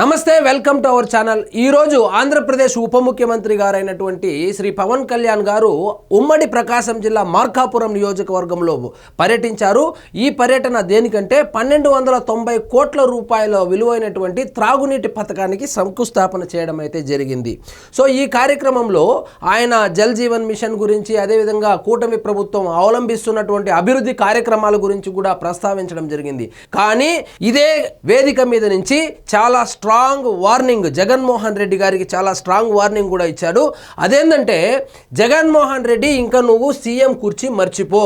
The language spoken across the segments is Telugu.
నమస్తే వెల్కమ్ టు అవర్ ఛానల్. ఈరోజు ఆంధ్రప్రదేశ్ ఉప ముఖ్యమంత్రి గారైనటువంటి శ్రీ పవన్ కళ్యాణ్ గారు ఉమ్మడి ప్రకాశం జిల్లా మార్కాపురం నియోజకవర్గంలో పర్యటించారు. ఈ పర్యటన దేనికంటే పన్నెండు వందల తొంభై కోట్ల రూపాయల విలువైనటువంటి త్రాగునీటి పథకానికి శంకుస్థాపన చేయడం అయితే జరిగింది. సో ఈ కార్యక్రమంలో ఆయన జల్ జీవన్ మిషన్ గురించి అదేవిధంగా కూటమి ప్రభుత్వం అవలంబిస్తున్నటువంటి అభివృద్ధి కార్యక్రమాల గురించి కూడా ప్రస్తావించడం జరిగింది. కానీ ఇదే వేదిక మీద నుంచి చాలా స్ట్రాంగ్ వార్నింగ్. జగన్మోహన్ రెడ్డి గారికి చాలా స్ట్రాంగ్ వార్నింగ్ కూడా ఇచ్చాడు. అదేంటంటే జగన్మోహన్ రెడ్డి ఇంకా నువ్వు సీఎం కుర్చీ మర్చిపో.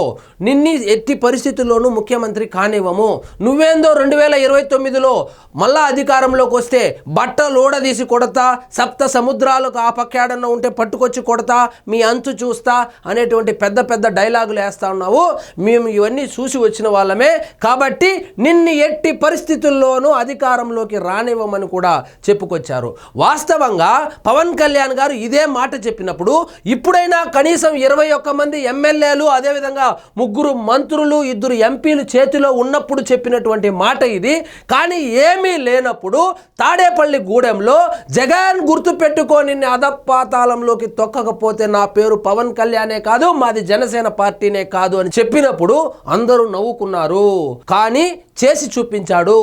నిన్ని ఎట్టి పరిస్థితుల్లోనూ ముఖ్యమంత్రి కానివ్వము. నువ్వేందో రెండు వేల ఇరవై తొమ్మిదిలో మళ్ళా అధికారంలోకి వస్తే బట్ట లోడదీసి కొడతా సప్త సముద్రాలకు ఆ పక్కాడన్న ఉంటే పట్టుకొచ్చి కొడతా మీ అంచు చూస్తా అనేటువంటి పెద్ద పెద్ద డైలాగులు వేస్తా ఉన్నావు. మేము ఇవన్నీ చూసి వచ్చిన వాళ్ళమే. కాబట్టి నిన్ను ఎట్టి పరిస్థితుల్లోనూ అధికారంలోకి రానివ్వమని కూడా చెప్పుకొచ్చారు. వాస్తవంగా పవన్ కళ్యాణ్ గారు ఇదే మాట చెప్పినప్పుడు ఇప్పుడైనా కనీసం ఇరవై ఒక్క మంది ఎమ్మెల్యేలు అదేవిధంగా ముగ్గురు మంత్రులు ఇద్దరు ఎంపీలు చేతిలో ఉన్నప్పుడు చెప్పినటువంటి మాట ఇది. కానీ ఏమీ లేనప్పుడు తాడేపల్లి గూడెంలో జగన్ గుర్తు పెట్టుకొని అధపాతాళంలోకి తొక్కకపోతే నా పేరు పవన్ కళ్యాణే కాదు మాది జనసేన పార్టీనే కాదు అని చెప్పినప్పుడు అందరూ నవ్వుకున్నారు. కానీ చేసి చూపించాడు.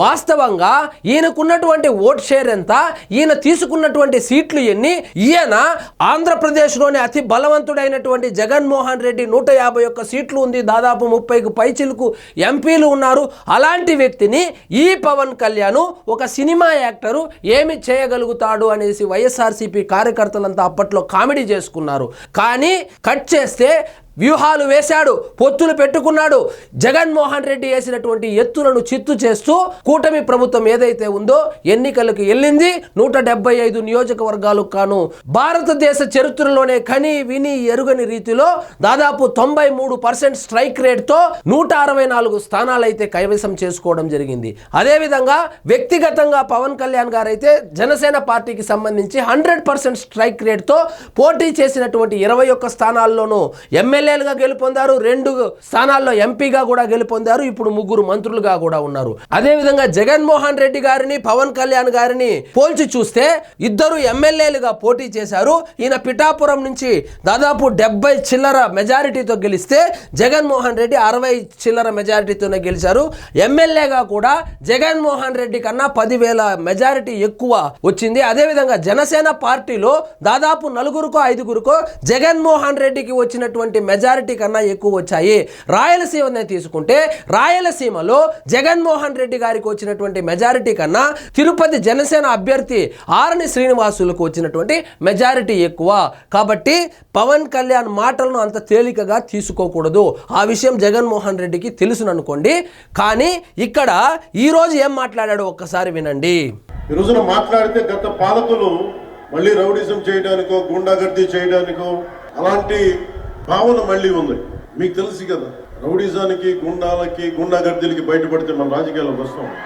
వాస్తవంగా ఉన్నటువంటి ఓట్ షేర్ ఎంత? ఈయన తీసుకున్నటువంటి సీట్లు ఎన్ని? ఈయన ఆంధ్రప్రదేశ్లోని అతి బలవంతుడైనటువంటి జగన్మోహన్ రెడ్డి నూట యాభై ఒక్క సీట్లు ఉంది దాదాపు ముప్పైకు పైచిలకు ఎంపీలు ఉన్నారు. అలాంటి వ్యక్తిని ఈ పవన్ కళ్యాణ్ ఒక సినిమా యాక్టరు ఏమి చేయగలుగుతాడు అనేసి వైఎస్ఆర్సీపీ కార్యకర్తలంతా అప్పట్లో కామెడీ చేసుకున్నారు. కానీ కట్ చేస్తే వ్యూహాలు వేశాడు పొత్తులు పెట్టుకున్నాడు. జగన్మోహన్ రెడ్డి వేసినటువంటి ఎత్తులను చిత్తు చేస్తూ కూటమి ప్రభుత్వం ఏదైతే ఉందో ఎన్నికలకు వెళ్ళింది. నూట డెబ్బై ఐదు నియోజకవర్గాలు కాను భారతదేశ చరిత్రలోనే కని విని ఎరుగని రీతిలో దాదాపు తొంభై మూడు పర్సెంట్ స్ట్రైక్ రేట్తో నూట అరవై నాలుగు స్థానాలైతే కైవసం చేసుకోవడం జరిగింది. అదేవిధంగా వ్యక్తిగతంగా పవన్ కళ్యాణ్ గారు అయితే జనసేన పార్టీకి సంబంధించి హండ్రెడ్ పర్సెంట్ స్ట్రైక్ రేట్తో పోటీ చేసినటువంటి ఇరవై ఒక్క స్థానాల్లోనూ ఎమ్మెల్యేలుగా గెలుపొందారు రెండు స్థానాల్లో ఎంపీగా కూడా గెలుపొందారు ఇప్పుడు ముగ్గురు మంత్రులుగా కూడా ఉన్నారు. అదేవిధంగా జగన్మోహన్ రెడ్డి గారిని పవన్ కళ్యాణ్ గారిని పోల్చి చూస్తే ఇద్దరు ఎమ్మెల్యేలుగా పోటీ చేశారు. ఈయన పిఠాపురం నుంచి దాదాపు డెబ్బై చిల్లర మెజారిటీతో గెలిస్తే జగన్మోహన్ రెడ్డి అరవై చిల్లర మెజారిటీతోనే గెలిచారు. ఎమ్మెల్యేగా కూడా జగన్మోహన్ రెడ్డి కన్నా పదివేల మెజారిటీ ఎక్కువ వచ్చింది. అదేవిధంగా జనసేన పార్టీలో దాదాపు నలుగురుకో ఐదుగురుకో జగన్మోహన్ రెడ్డికి వచ్చినటువంటి మెజారిటీ కన్నా ఎక్కువ వచ్చాయి. రాయలసీమనే తీసుకుంటే రాయలసీమలో జగన్మోహన్ రెడ్డి గారికి వచ్చినటువంటి మెజారిటీ కన్నా తిరుపతి జనసేన అభ్యర్థి ఆరణి శ్రీనివాసులకు వచ్చినటువంటి మెజారిటీ ఎక్కువ. కాబట్టి పవన్ కళ్యాణ్ మాటలను అంత తేలికగా తీసుకోకూడదు. ఆ విషయం జగన్మోహన్ రెడ్డికి తెలుసుననుకోండి. కానీ ఇక్కడ ఈరోజు ఏం మాట్లాడాడో ఒక్కసారి వినండి. ఈ రోజున మాట్లాడితే గత పాలకులు మళ్ళీ రౌడిజం చేయడానికో గుండాగర్దీ చేయడానికో అలాంటి భావన మళ్ళీ ఉంది. మీకు తెలుసు కదా రౌడిజానికి గుండాలకి గుండాగర్దీలకి బయటపడితే మన రాజకీయాల్లో వస్తాం.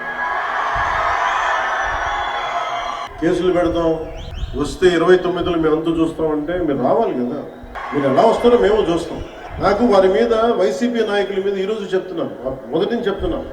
కేసులు పెడతాం. వస్తే ఇరవై తొమ్మిదిలో మేము అంతా చూస్తామంటే మీరు రావాలి కదా. మీరు ఎలా వస్తారో మేము చూస్తాం. నాకు వారి మీద వైసీపీ నాయకుల మీద ఈరోజు చెప్తున్నాను. మొదటి నుంచి చెప్తున్నాను.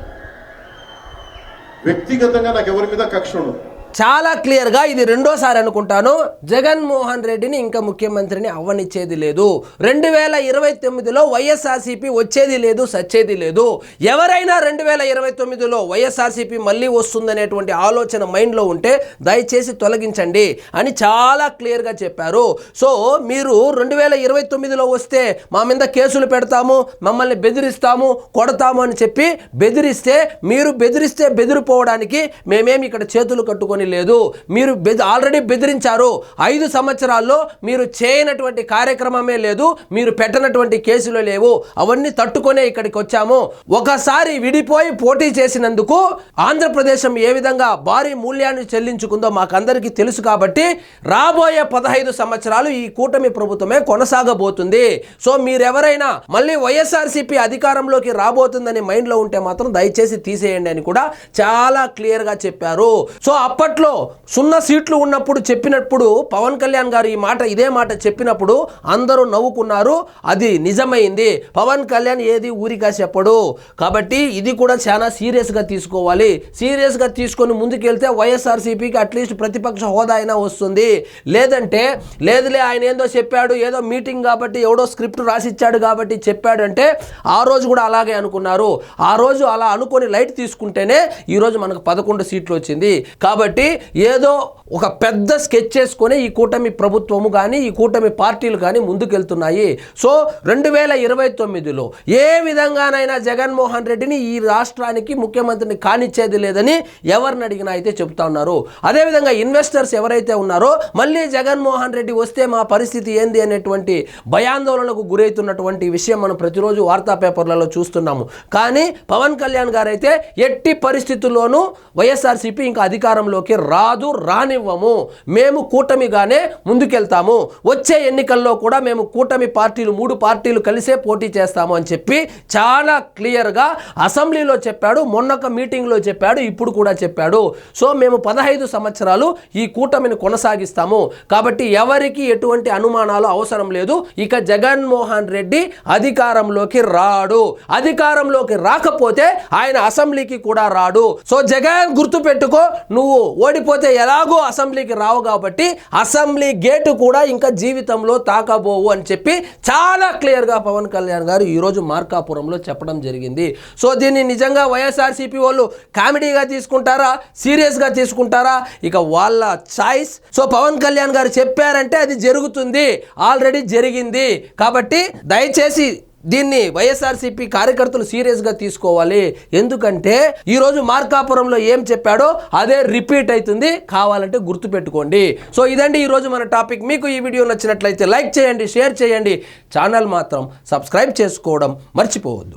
వ్యక్తిగతంగా నాకు ఎవరి మీద కక్ష ఉండదు. చాలా క్లియర్గా ఇది రెండోసారి అనుకుంటాను. జగన్మోహన్ రెడ్డిని ఇంకా ముఖ్యమంత్రిని అవ్వనిచ్చేది లేదు. రెండు వేల ఇరవై తొమ్మిదిలో వైఎస్ఆర్సీపీ వచ్చేది లేదు సచ్చేది లేదు. ఎవరైనా రెండు వేల ఇరవై తొమ్మిదిలో వైఎస్ఆర్సీపీ మళ్ళీ వస్తుందనేటువంటి ఆలోచన మైండ్లో ఉంటే దయచేసి తొలగించండి అని చాలా క్లియర్గా చెప్పారు. సో మీరు రెండు వేల ఇరవై తొమ్మిదిలో వస్తే మా మీద కేసులు పెడతాము మమ్మల్ని బెదిరిస్తాము కొడతాము అని చెప్పి బెదిరిస్తే మీరు బెదిరిస్తే బెదిరిపోవడానికి మేమేమి ఇక్కడ చేతులు కట్టుకొని లేదు. మీరు బెద ఆల్రెడీ బెదిరించారు. ఐదు సంవత్సరాల్లో మీరు చేయనటువంటి కార్యక్రమమే లేదు. మీరు పెట్టనటువంటి కేసులు లేవు. అవన్నీ తట్టుకొనే ఇక్కడికి వచ్చాము. ఒకసారి విడిపోయి పోటీ చేసినందుకు ఆంధ్రప్రదేశం ఏ విధంగా భారీ మూల్యాన్ని చెల్లించుకుందో మాకందరికీ తెలుసు కాబట్టి రాబోయే పదహైదు సంవత్సరాలు ఈ కూటమి ప్రభుత్వమే కొనసాగబోతుంది. సో మీరెవరైనా మళ్ళీ వైఎస్ఆర్సీపీ అధికారంలోకి రాబోతుందని మైండ్లో ఉంటే మాత్రం దయచేసి తీసేయండి అని కూడా చాలా క్లియర్గా చెప్పారు. సో అప్పటి మొదట్లో సున్నా సీట్లు ఉన్నప్పుడు చెప్పినప్పుడు పవన్ కళ్యాణ్ గారు ఈ మాట ఇదే మాట చెప్పినప్పుడు అందరూ నవ్వుకున్నారు. అది నిజమైంది. పవన్ కళ్యాణ్ ఏది ఊరిగా చెప్పడు. కాబట్టి ఇది కూడా చాలా సీరియస్గా తీసుకోవాలి. సీరియస్గా తీసుకొని ముందుకెళ్తే వైఎస్ఆర్సీపీకి అట్లీస్ట్ ప్రతిపక్ష హోదా అయినా వస్తుంది. లేదంటే లేదులే ఆయన ఏందో చెప్పాడు ఏదో మీటింగ్ కాబట్టి ఎవడో స్క్రిప్ట్ రాసిచ్చాడు కాబట్టి చెప్పాడంటే ఆ రోజు కూడా అలాగే అనుకున్నారు. ఆ రోజు అలా అనుకొని లైట్ తీసుకుంటేనే ఈరోజు మనకు పదకొండు సీట్లు వచ్చింది. కాబట్టి ఏదో ఒక పెద్ద స్కెచ్ చేసుకొని ఈ కూటమి ప్రభుత్వము కానీ ఈ కూటమి పార్టీలు కానీ ముందుకెళ్తున్నాయి. సో రెండు వేల ఇరవై తొమ్మిదిలో ఏ విధంగానైనా జగన్మోహన్ రెడ్డిని ఈ రాష్ట్రానికి ముఖ్యమంత్రిని కానిచ్చేది లేదని ఎవరిని అడిగినా అయితే చెప్తా ఉన్నారు. అదేవిధంగా ఇన్వెస్టర్స్ ఎవరైతే ఉన్నారో మళ్ళీ జగన్మోహన్ రెడ్డి వస్తే మా పరిస్థితి ఏంది అనేటువంటి భయాందోళనకు గురవుతున్నటువంటి విషయం మనం ప్రతిరోజు వార్తా పేపర్లలో చూస్తున్నాము. కానీ పవన్ కళ్యాణ్ గారు అయితే ఎట్టి పరిస్థితుల్లోనూ వైఎస్ఆర్సీపీ ఇంకా అధికారంలోకి రాదు రానివ్వము. మేము కూటమిగానే ముందుకెళ్తాము. వచ్చే ఎన్నికల్లో కూడా మేము కూటమి పార్టీలు మూడు పార్టీలు కలిసే పోటీ చేస్తాము అని చెప్పి చాలా క్లియర్గా అసెంబ్లీలో చెప్పాడు మొన్నొక మీటింగ్లో చెప్పాడు ఇప్పుడు కూడా చెప్పాడు. సో మేము పదహైదు సంవత్సరాలు ఈ కూటమిని కొనసాగిస్తాము. కాబట్టి ఎవరికి ఎటువంటి అనుమానాలు అవసరం లేదు. ఇక జగన్మోహన్ రెడ్డి అధికారంలోకి రాడు. అధికారంలోకి రాకపోతే ఆయన అసెంబ్లీకి కూడా రాడు. సో జగన్ గుర్తుపెట్టుకో నువ్వు ఓడిపోతే ఎలాగో అసెంబ్లీకి రావు కాబట్టి అసెంబ్లీ గేటు కూడా ఇంకా జీవితంలో తాకబోవు అని చెప్పి చాలా క్లియర్గా పవన్ కళ్యాణ్ గారు ఈరోజు మార్కాపురంలో చెప్పడం జరిగింది. సో దీన్ని నిజంగా వైఎస్ఆర్సీపీ వాళ్ళు కామెడీగా తీసుకుంటారా? సీరియస్గా తీసుకుంటారా? ఇక వాళ్ళ చాయిస్. సో పవన్ కళ్యాణ్ గారు చెప్పారంటే అది జరుగుతుంది. ఆల్రెడీ జరిగింది. కాబట్టి దయచేసి దీన్ని వైఎస్ఆర్సీపీ కార్యకర్తలు సీరియస్గా తీసుకోవాలి. ఎందుకంటే ఈరోజు మార్కాపురంలో ఏం చెప్పాడో అదే రిపీట్ అవుతుంది కావాలంటే గుర్తుపెట్టుకోండి సో ఇదండి ఈరోజు మన టాపిక్. మీకు ఈ వీడియో నచ్చినట్లయితే లైక్ చేయండి షేర్ చేయండి. ఛానల్ మాత్రం సబ్స్క్రైబ్ చేసుకోవడం మర్చిపోవద్దు.